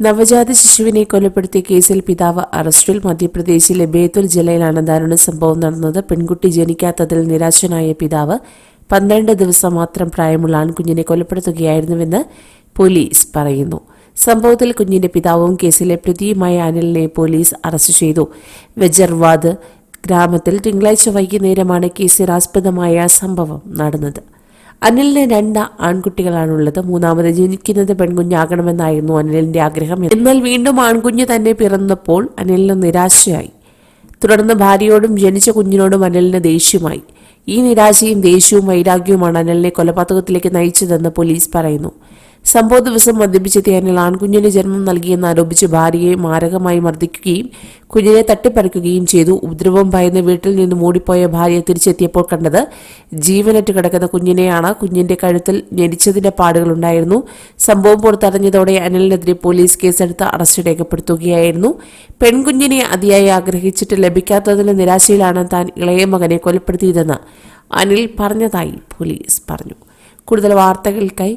നവജാത ശിശുവിനെ കൊലപ്പെടുത്തിയ കേസിൽ പിതാവ് അറസ്റ്റിൽ. മധ്യപ്രദേശിലെ ബേതുൽ ജില്ലയിലാണ് ദാരുണ സംഭവം നടന്നത്. പെൺകുട്ടി ജനിക്കാത്തതിൽ നിരാശനായ പിതാവ് പന്ത്രണ്ട് ദിവസം മാത്രം പ്രായമുള്ള ആൺകുഞ്ഞിനെ കൊലപ്പെടുത്തുകയായിരുന്നുവെന്ന് പോലീസ് പറയുന്നു. സംഭവത്തിൽ കുഞ്ഞിന്റെ പിതാവും കേസിലെ പ്രതിയുമായ അനിലിനെ പോലീസ് അറസ്റ്റ് ചെയ്തു. വെജർവാദ് ഗ്രാമത്തിൽ തിങ്കളാഴ്ച വൈകുന്നേരമാണ് കേസിൽ ആസ്പദമായ സംഭവം നടന്നത്. അനിലിന് രണ്ട് ആൺകുട്ടികളാണുള്ളത്. മൂന്നാമത് ജനിക്കുന്നത് പെൺകുഞ്ഞാകണമെന്നായിരുന്നു അനിലിന്റെ ആഗ്രഹം. എന്നാൽ വീണ്ടും ആൺകുഞ്ഞ് തന്നെ പിറന്നപ്പോൾ അനിലിന് നിരാശയായി. തുടർന്ന് ഭാര്യയോടും ജനിച്ച കുഞ്ഞിനോടും അനിലിന് ദേഷ്യമായി. ഈ നിരാശയും ദേഷ്യവും വൈരാഗ്യവുമാണ് അനിലിനെ കൊലപാതകത്തിലേക്ക് നയിച്ചതെന്ന് പോലീസ് പറയുന്നു. സംഭവ ദിവസം മദ്യപിച്ചെത്തിയ അനിൽ ആൺകുഞ്ഞിന് ജന്മം നൽകിയെന്ന് ആരോപിച്ച് ഭാര്യയെ മാരകമായി മർദ്ദിക്കുകയും കുഞ്ഞിനെ തട്ടിപ്പറിക്കുകയും ചെയ്തു. ഉപദ്രവം ഭയന്ന് വീട്ടിൽ നിന്ന് മൂടിപ്പോയ ഭാര്യ തിരിച്ചെത്തിയപ്പോൾ കണ്ടത് ജീവനറ്റ് കിടക്കുന്ന കുഞ്ഞിനെയാണ്. കുഞ്ഞിന്റെ കഴുത്തിൽ ഞെരിച്ചതിന്റെ പാടുകളുണ്ടായിരുന്നു സംഭവം പുറത്തറിഞ്ഞതോടെ അനിലിനെതിരെ പോലീസ് കേസെടുത്ത് അറസ്റ്റ് രേഖപ്പെടുത്തുകയായിരുന്നു. പെൺകുഞ്ഞിനെ അതിയായി ആഗ്രഹിച്ചിട്ട് ലഭിക്കാത്തതിന്റെ നിരാശയിലാണ് താൻ ഇളയ മകനെ കൊലപ്പെടുത്തിയതെന്ന് അനിൽ പറഞ്ഞതായി പോലീസ് പറഞ്ഞു. കൂടുതൽ വാർത്തകൾക്കായി